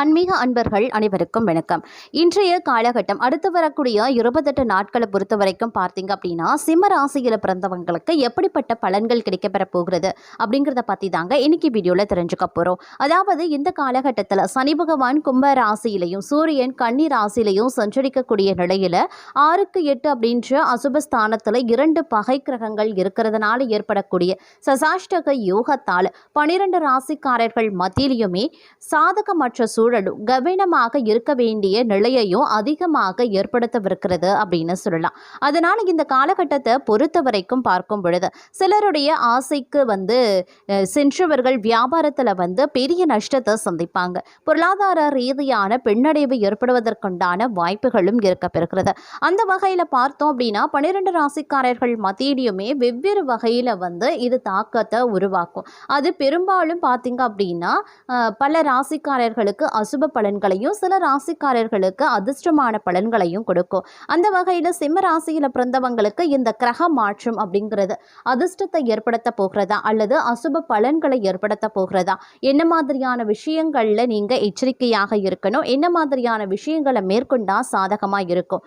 ஆன்மீக அன்பர்கள் அனைவருக்கும் வணக்கம். இன்றைய காலகட்டம் அடுத்து வரக்கூடிய இருபத்தெட்டு நாட்களை பொறுத்த வரைக்கும் பார்த்தீங்க அப்படின்னா சிம்ம ராசியில் பிறந்தவங்களுக்கு எப்படிப்பட்ட பலன்கள் கிடைக்கப்பெற போகிறது அப்படிங்கிறத பற்றி தாங்க இன்னைக்கு வீடியோவில் தெரிஞ்சுக்க போகிறோம் அதாவது இந்த காலகட்டத்தில் சனி பகவான் கும்ப ராசியிலையும் சூரியன் கன்னி ராசியிலையும் சஞ்சரிக்கக்கூடிய நிலையில் ஆறுக்கு எட்டு அப்படின்ற அசுபஸ்தானத்தில் இரண்டு பகை கிரகங்கள் இருக்கிறதுனால ஏற்படக்கூடிய சசாஷ்டக யோகத்தால் பனிரெண்டு ராசிக்காரர்கள் மத்தியிலையுமே சாதகமற்ற சூழலும் கவனமாக இருக்க வேண்டிய நிலையையும் அதிகமாக ஏற்படுத்தவிருக்கிறது அப்படின்னு சொல்லலாம். அதனால இந்த காலகட்டத்தை பொறுத்த வரைக்கும் பார்க்கும் பொழுது சிலருடைய ஆசைக்கு வந்து சென்றவர்கள் வியாபாரத்தில் வந்து பெரிய நஷ்டத்தை சந்திப்பாங்க. பொருளாதார ரீதியான பின்னடைவு ஏற்படுவதற்குண்டான வாய்ப்புகளும் இருக்கப்பெறுகிறது. அந்த வகையில் பார்த்தோம் அப்படின்னா பன்னிரெண்டு ராசிக்காரர்கள் மத்தியிலையுமே வெவ்வேறு வகையில் வந்து இது தாக்கத்தை உருவாக்கும். அது பெரும்பாலும் பார்த்தீங்க அப்படின்னா பல ராசிக்காரர்களுக்கு அசுப பலன்களையும் சில ராசிக்காரர்களுக்கு அதிர்ஷ்டமான பலன்களையும் கொடுக்கும். அந்த வகையில் சிம்ம ராசியில் பிறந்தவங்களுக்கு இந்த கிரக மாற்றம் அப்படிங்கிறது அதிர்ஷ்டத்தை ஏற்படுத்த போகிறதா? அல்லது அசுப பலன்களை ஏற்படுத்த போகிறதா? என்ன மாதிரியான விஷயங்களில் நீங்கள் எச்சரிக்கையாக இருக்கணும்? என்ன மாதிரியான விஷயங்களை மேற்கொண்டா சாதகமாக இருக்கும்?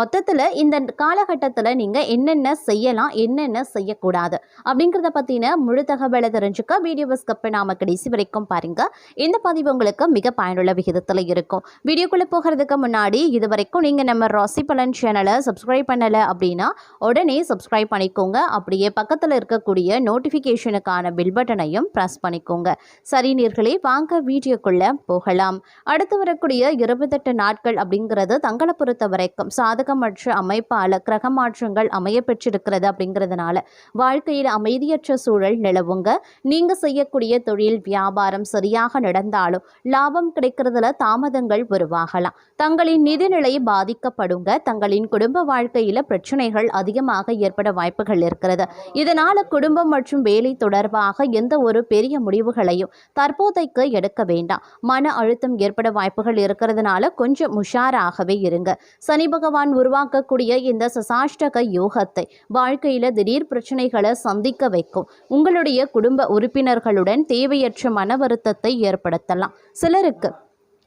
மொத்தத்தில் இந்த காலகட்டத்தில் நீங்கள் என்னென்ன செய்யலாம் என்னென்ன செய்யக்கூடாது அப்படிங்கிறத பற்றின முழு தகவலை தெரிஞ்சுக்க வீடியோவை ஸ்கப்பை பண்ணாம கடைசி வரைக்கும் பாருங்க. இந்த பதிவு உங்களுக்கு மிக பயனுள்ள விகிதத்தில் இருக்கும். வீடியோக்குள்ளே போகிறதுக்கு முன்னாடி இது வரைக்கும் நீங்கள் நம்ம ராசி பலன் சேனலை சப்ஸ்கிரைப் பண்ணலை அப்படின்னா உடனே சப்ஸ்கிரைப் பண்ணிக்கோங்க. அப்படியே பக்கத்தில் இருக்கக்கூடிய நோட்டிஃபிகேஷனுக்கான பில் பட்டனையும் ப்ரெஸ் பண்ணிக்கோங்க. சரி நீர்களே வாங்க வீடியோக்குள்ளே போகலாம். அடுத்து வரக்கூடிய இருபத்தெட்டு நாட்கள் அப்படிங்கிறது தங்களை பொறுத்த வரைக்கும் சாதகமற்ற அமைப்பால் கிரக மாற்றங்கள் அமைய பெற்றிருக்கிறது அப்படிங்கிறதுனால வாழ்க்கையில் அமைதியற்ற சூழல் நிலவுங்க. நீங்கள் செய்யக்கூடிய தொழில் வியாபாரம் சரியாக நடந்தாலும் லாபம் கிடைக்கிறதுல தாமதங்கள் உருவாகலாம். தங்களின் நிதிநிலை பாதிக்கப்படுங்க. தங்களின் குடும்ப வாழ்க்கையில பிரச்சனைகள் அதிகமாக ஏற்பட வாய்ப்புகள் இருக்கிறது. இதனால குடும்பம் மற்றும் வேலை தொடர்பாக எந்த ஒரு பெரிய முடிவுகளையும் தற்போதைக்கு எடுக்க வேண்டாம். மன அழுத்தம் ஏற்பட வாய்ப்புகள் இருக்கிறதுனால கொஞ்சம் உஷாராகவே இருங்க. சனி பகவான் உருவாக்கக்கூடிய இந்த சசாஷ்டக யோகத்தை வாழ்க்கையில திடீர் பிரச்சனைகளை சந்திக்க வைக்கும். உங்களுடைய குடும்ப உறுப்பினர்களுடன் தேவையற்ற மன வருத்தத்தை ஏற்படுத்தலாம். சிலருக்கு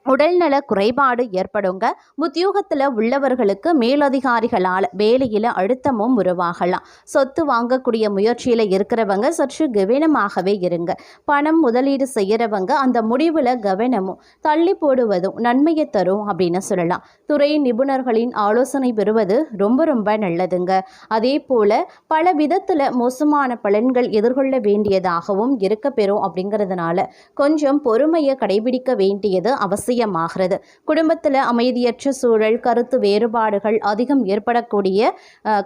உடல்நல குறைபாடு ஏற்படுங்க. உத்தியோகத்தில் உள்ளவர்களுக்கு மேலதிகாரிகளால் வேலையில் அழுத்தமும் உருவாகலாம். சொத்து வாங்கக்கூடிய முயற்சியில் இருக்கிறவங்க சற்று கவனமாகவே இருங்க. பணம் முதலீடு செய்கிறவங்க அந்த முடிவில் கவனமும் தள்ளி போடுவதும் நன்மையை தரும் அப்படின்னு சொல்லலாம். துறை நிபுணர்களின் ஆலோசனை பெறுவது ரொம்ப ரொம்ப நல்லதுங்க. அதே போல் பல விதத்தில் மோசமான பலன்கள் எதிர்கொள்ள வேண்டியதாகவும் இருக்க பெறும் அப்படிங்கிறதுனால கொஞ்சம் பொறுமையை கடைபிடிக்க வேண்டியது அவசியம். அவசியமாகிறது குடும்பத்தில் அமைதியற்ற சூழல் கருத்து வேறுபாடுகள் அதிகம் ஏற்படக்கூடிய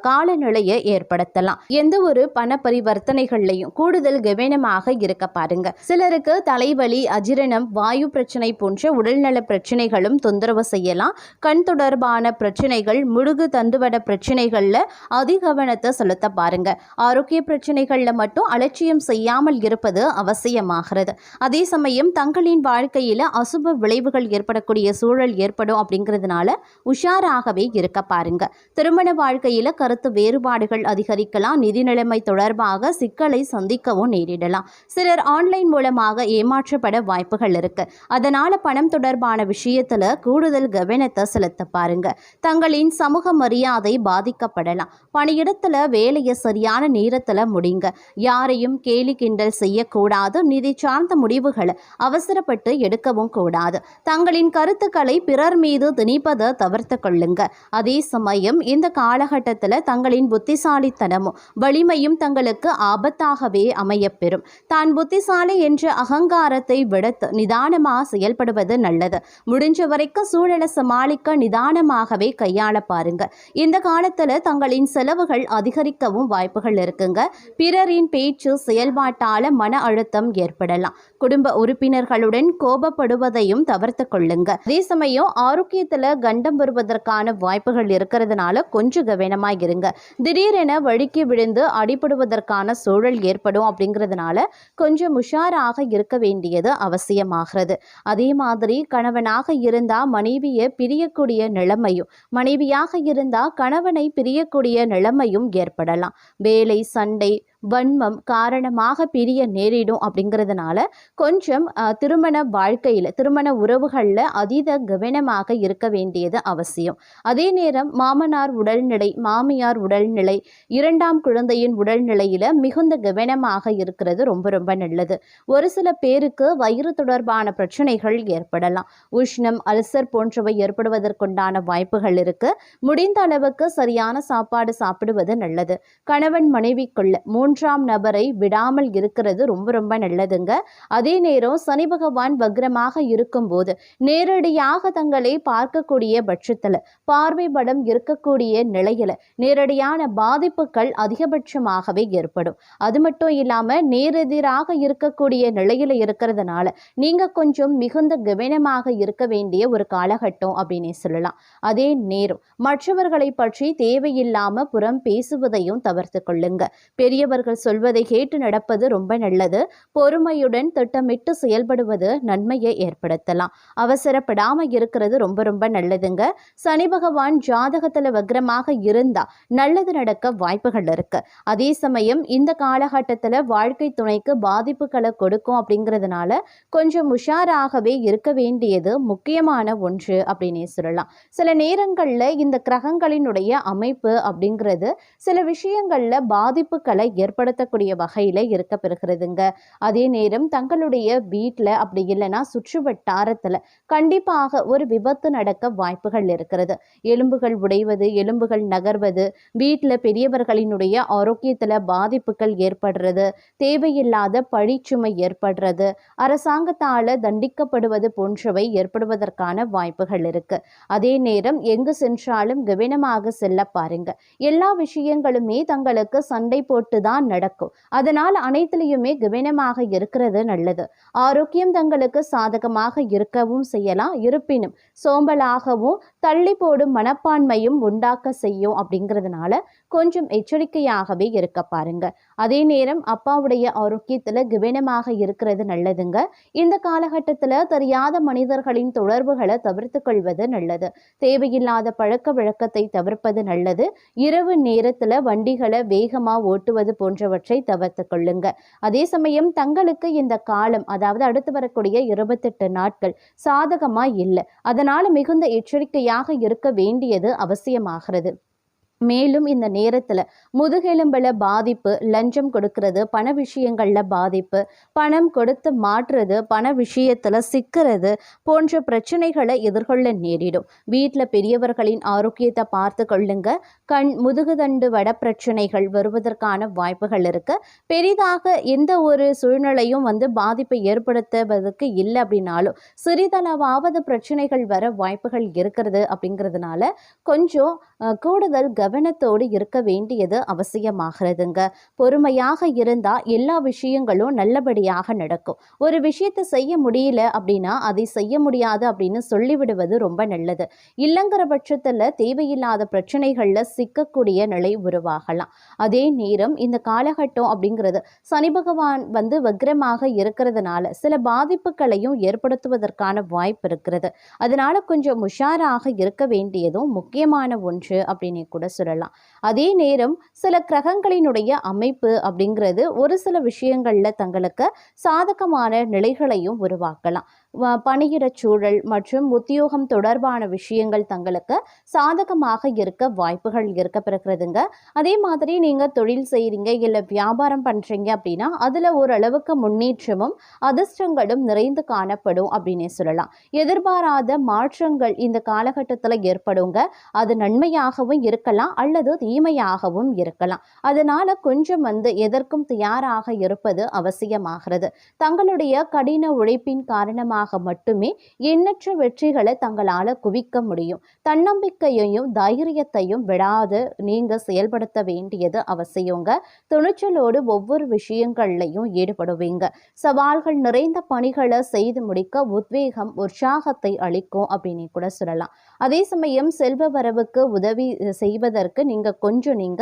காலநிலையை ஏற்படுத்தலாம். எந்த ஒரு பண பரிவர்த்தனைகள்லையும் கூடுதல் கவனமாக இருக்க பாருங்க. சிலருக்கு தலைவலி அஜீரணம் வாயு பிரச்சனை போன்ற உடல்நல பிரச்சனைகளும் தொந்தரவு செய்யலாம். கண் தொடர்பான பிரச்சனைகள் முடுகு தந்துவட பிரச்சனைகளில் அதிகவனத்தை செலுத்த பாருங்க. ஆரோக்கிய பிரச்சனைகளில் மட்டும் அலட்சியம் செய்யாமல் இருப்பது அவசியமாகிறது. அதே சமயம் தங்களின் வாழ்க்கையில் அசுப விளைவுகள் ஏற்படக்கூடிய சூழல் ஏற்படும் அப்படிங்கிறதுனால உஷாராகவே இருக்க பாருங்க. திருமண வாழ்க்கையில் கருத்து வேறுபாடுகள் அதிகரிக்கலாம். நிதி நிலைமை தொடர்பாக சிக்கலை சந்திக்கவும் நேரிடலாம். சிலர் ஆன்லைன் மூலமாக ஏமாற்றப்பட வாய்ப்புகள் இருக்கு. அதனால பணம் தொடர்பான விஷயத்துல கூடுதல் கவனத்தை செலுத்த பாருங்க. தங்களின் சமூக மரியாதை பாதிக்கப்படலாம். பணியிடத்துல வேலையை சரியான நேரத்துல முடிங்க. யாரையும் கேலி கிண்டல் செய்யக்கூடாது. நிதி சார்ந்த முடிவுகளை அவசரப்பட்டு எடுக்கவும் கூடாது. தங்களின் கருத்துக்களை பிறர் மீது திணிப்பதை தவிர்த்து கொள்ளுங்க. அதே சமயம் இந்த காலகட்டத்தில் தங்களின் புத்திசாலித்தனமும் வலிமையும் தங்களுக்கு ஆபத்தாகவே அமையப்பெறும். தான் புத்திசாலி என்ற அகங்காரத்தை விடுத்து நிதானமாக செயல்படுவது நல்லது. முடிஞ்ச வரைக்கும் சூழலை சமாளிக்க நிதானமாகவே கையாள பாருங்க. இந்த காலத்தில் தங்களின் செலவுகள் அதிகரிக்கவும் வாய்ப்புகள் இருக்குங்க. பிறரின் பேச்சு செயல்பாட்டால் மன அழுத்தம் ஏற்படலாம். குடும்ப உறுப்பினர்களுடன் கோபப்படுவதையும் தவிர்த்து கொள்ளுங்க அதே சமயம் ஆரோக்கியத்துல கண்டம் வருவதற்கான வாய்ப்புகள் இருக்கிறதுனால கொஞ்சம் கவனமாக இருங்க. திடீரென வழுக்கி விழுந்து அடிபடுவதற்கான சூழல் ஏற்படும் அப்படிங்கிறதுனால கொஞ்சம் உஷாராக இருக்க வேண்டியது அவசியமாகிறது. அதே மாதிரி கணவனாக இருந்தா மனைவியை பிரியக்கூடிய நிலைமையும் மனைவியாக இருந்தா கணவனை பிரியக்கூடிய நிலைமையும் ஏற்படலாம். வேலை சண்டை வன்மம் காரணமாக பிரிய நேரிடும் அப்படிங்கிறதுனால கொஞ்சம் திருமண வாழ்க்கையில் திருமண உறவுகளில் அதீத கவனமாக இருக்க வேண்டியது அவசியம். அதே நேரம் மாமனார் உடல்நிலை மாமியார் உடல்நிலை இரண்டாம் குழந்தையின் உடல்நிலையில் மிகுந்த கவனமாக இருக்கிறது ரொம்ப ரொம்ப நல்லது. ஒரு சில பேருக்கு வயிறு தொடர்பான பிரச்சனைகள் ஏற்படலாம். உஷ்ணம் அல்சர் போன்றவை ஏற்படுவதற்குண்டான வாய்ப்புகள் இருக்கு. முடிந்த அளவுக்கு சரியான சாப்பாடு சாப்பிடுவது நல்லது. கணவன் மனைவிக்குள்ள மூன்றாம் நபரை விடாமல் இருக்கிறது ரொம்ப ரொம்ப நல்லதுங்க. அதே நேரம் சனி பகவான் வக்ரமாக இருக்கும்போது நேரடியாக தங்களை பார்க்கக்கூடிய பட்சத்தில் பார்வை படம் இருக்கக்கூடிய நிலையில நேரடியான பாதிப்புகள் அதிகபட்சமாகவே ஏற்படும். அது மட்டும் இல்லாம நேரெதிராக இருக்கக்கூடிய நிலையில இருக்கிறதுனால நீங்க கொஞ்சம் மிகுந்த கவனமாக இருக்க வேண்டிய ஒரு காலகட்டம் அப்படின்னே சொல்லலாம். அதே நேரம் மற்றவர்களை பற்றி தேவையில்லாம புறம் பேசுவதையும் தவிர்த்து கொள்ளுங்க. பெரியவர் பெரியவர்கள் சொல்வதை கேட்டு நடப்பது ரொம்ப நல்லது. பொறுமையுடன் திட்டமிட்டு செயல்படுவது நன்மையை ஏற்படுத்தலாம். அவசரப்படாம இருக்கிறது ரொம்ப ரொம்ப நல்லதுங்க. சனி பகவான் ஜாதகத்துல வக்ரமாக இருந்தா நல்லது நடக்க வாய்ப்புகள் இருக்கு. அதே சமயம் இந்த காலகட்டத்துல வாழ்க்கை துணைக்கு பாதிப்புகளை கொடுக்கும் அப்படிங்கிறதுனால கொஞ்சம் உஷாராகவே இருக்க வேண்டியது முக்கியமான ஒன்று அப்படின்னே சொல்லலாம். சில நேரங்களில் இந்த கிரகங்களினுடைய அமைப்பு அப்படிங்கிறது சில விஷயங்களில் பாதிப்புகளை ஏற்படுத்தக்கூடிய வகையில் இருக்க பெறுகிறதுங்க அதே நேரம் தங்களுடைய வீட்டில் அப்படி இல்லைன்னா சுற்று வட்டாரத்தில் கண்டிப்பாக ஒரு விபத்து நடக்க வாய்ப்புகள் இருக்கிறது. எலும்புகள் உடைவது எலும்புகள் நகர்வது வீட்டில் பெரியவர்களினுடைய ஆரோக்கியத்தில் பாதிப்புகள் ஏற்படுறது தேவையில்லாத பழிச்சுமை ஏற்படுறது அரசாங்கத்தால் தண்டிக்கப்படுவது போன்றவை ஏற்படுவதற்கான வாய்ப்புகள் இருக்கு. அதே நேரம் எங்கு சென்றாலும் கவனமாக செல்ல பாருங்க. எல்லா விஷயங்களுமே தங்களுக்கு சண்டை போட்டு தான் நடக்கும். அதனால் அனைத்துலேயுமே கவனமாக இருக்கிறது நல்லது. ஆரோக்கியம் தங்களுக்கு சாதகமாக இருக்கவும் செய்யலாம். இருப்பினும் சோம்பலாகவும் தள்ளி போடும் மனப்பான்மையும் உண்டாக்க செய்யும் அப்படிங்கிறதுனால கொஞ்சம் எச்சரிக்கையாகவே இருக்க பாருங்க. அதே நேரம் அப்பாவுடைய ஆரோக்கியத்தில் கவனமாக இருக்கிறது நல்லதுங்க. இந்த காலகட்டத்தில் தெரியாத மனிதர்களின் தொடர்புகளை தவிர்த்து கொள்வது நல்லது. தேவையில்லாத பழக்க வழக்கத்தை தவிர்ப்பது நல்லது. இரவு நேரத்தில் வண்டிகளை வேகமாக ஓட்டுவது போன்றவற்றை தவிர்த்து கொள்ளுங்க. அதே சமயம் தங்களுக்கு இந்த காலம் அதாவது அடுத்து வரக்கூடிய இருபத்தெட்டு நாட்கள் சாதகமாக இல்லை. அதனால மிகுந்த உறுதியாக இருக்க வேண்டியது அவசியமாகிறது. மேலும் இந்த நேரத்தில் முதுகெலும்பில் பாதிப்பு லஞ்சம் கொடுக்கறது பண விஷயங்களில் பாதிப்பு பணம் கொடுத்து மாற்றுறது பண விஷயத்தில் சிக்கிறது போன்ற பிரச்சனைகளை எதிர்கொள்ள நேரிடும். வீட்டில் பெரியவர்களின் ஆரோக்கியத்தை பார்த்து கொள்ளுங்க. கண் முதுகுதண்டு வட பிரச்சனைகள் வருவதற்கான வாய்ப்புகள் இருக்கு. பெரிதாக எந்த ஒரு சூழ்நிலையும் வந்து பாதிப்பை ஏற்படுத்துவதற்கு இல்லை அப்படின்னாலும் சிறிதளவாவது பிரச்சனைகள் வர வாய்ப்புகள் இருக்கிறது அப்படிங்கிறதுனால கொஞ்சம் கூடுதல் கவனத்தோடு இருக்க வேண்டியது அவசியமாகிறதுங்க. பொறுமையாக இருந்தால் எல்லா விஷயங்களும் நல்லபடியாக நடக்கும். ஒரு விஷயத்தை செய்ய முடியல அப்படின்னா அதை செய்ய முடியாது அப்படின்னு சொல்லிவிடுவது ரொம்ப நல்லது. இல்லைங்கிற பட்சத்தில் தேவையில்லாத பிரச்சனைகளில் சிக்கக்கூடிய நிலை உருவாகலாம். அதே நேரம் இந்த காலகட்டம் அப்படிங்கிறது சனி பகவான் வந்து வக்ரமாக இருக்கிறதுனால சில பாதிப்புகளையும் ஏற்படுத்துவதற்கான வாய்ப்பு இருக்கிறது. அதனால கொஞ்சம் உஷாராக இருக்க வேண்டியதும் முக்கியமான ஒன்று அப்படின்னு கூட சொல்லலாம். அதே நேரம் சில கிரகங்களினுடைய அமைப்பு அப்படிங்கிறது ஒரு சில விஷயங்களில் தங்களுக்கு சாதகமான நிலைகளையும் உருவாக்கலாம். பணியிடச் சூழல் மற்றும் உத்தியோகம் தொடர்பான விஷயங்கள் தங்களுக்கு சாதகமாக இருக்க வாய்ப்புகள் இருக்க பிறகுறதுங்க அதே மாதிரி நீங்கள் தொழில் செய்கிறீங்க இல்லை வியாபாரம் பண்ணுறீங்க அப்படின்னா அதில் ஓரளவுக்கு முன்னேற்றமும் அதிர்ஷ்டங்களும் நிறைந்து காணப்படும் அப்படின்னே சொல்லலாம். எதிர்பாராத மாற்றங்கள் இந்த காலகட்டத்தில் ஏற்படுங்க. அது நன்மையாகவும் இருக்கலாம் அல்லது தீமையாகவும் இருக்கலாம். அதனால் கொஞ்சம் வந்து எதற்கும் தயாராக இருப்பது அவசியமாகிறது. தங்களுடைய கடின உழைப்பின் காரணமாக மட்டுமே எண்ணற்ற வெற்றிகளை தங்களால் குவிக்க முடியும். தன்னம்பிக்கையையும் தைரியத்தையும் விடாது நீங்க செயல்படுத்த வேண்டியது அவசியங்க. துணிச்சலோடு ஒவ்வொரு விஷயங்கள்லையும் ஈடுபடுவீங்க. சவால்கள் நிறைந்த பணிகளை செய்து முடிக்க உத்வேகம் உற்சாகத்தை அளிக்கும் அப்படின்னு கூட சொல்லலாம். அதே சமயம் செல்வ வரவுக்கு உதவி செய்வதற்கு நீங்க கொஞ்சம் நீங்க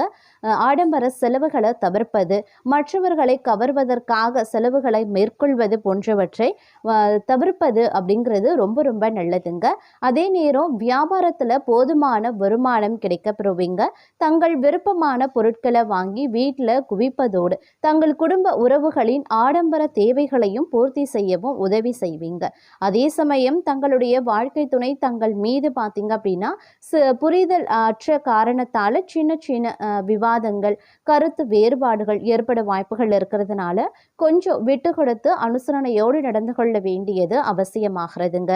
ஆடம்பர செலவுகளை தவிர்ப்பது மற்றவர்களை கவர்வதற்காக செலவுகளை மேற்கொள்வது போன்றவற்றை அஹ், தவிர்ப்பது அப்படிங்கிறது ரொம்ப ரொம்ப நல்லதுங்க. அதே நேரம் வியாபாரத்தில் போதுமான வருமானம் கிடைக்க பெறுவீங்க தங்கள் விருப்பமான பொருட்களை வாங்கி வீட்டில் குவிப்பதோடு தங்கள் குடும்ப உறவுகளின் ஆடம்பர தேவைகளையும் பூர்த்தி செய்யவும் உதவி செய்வீங்க. அதே சமயம் தங்களுடைய வாழ்க்கை துணை தங்கள் மீது பார்த்தீங்க அப்படின்னா ச- புரிதல் அற்ற காரணத்தால் சின்ன சின்ன விவாதங்கள் கருத்து வேறுபாடுகள் ஏற்பட வாய்ப்புகள் இருக்கிறதுனால கொஞ்சம் விட்டு கொடுத்து அனுசரணையோடு நடந்து கொள்ள வேண்டியது அவசியமாகிறதுங்க.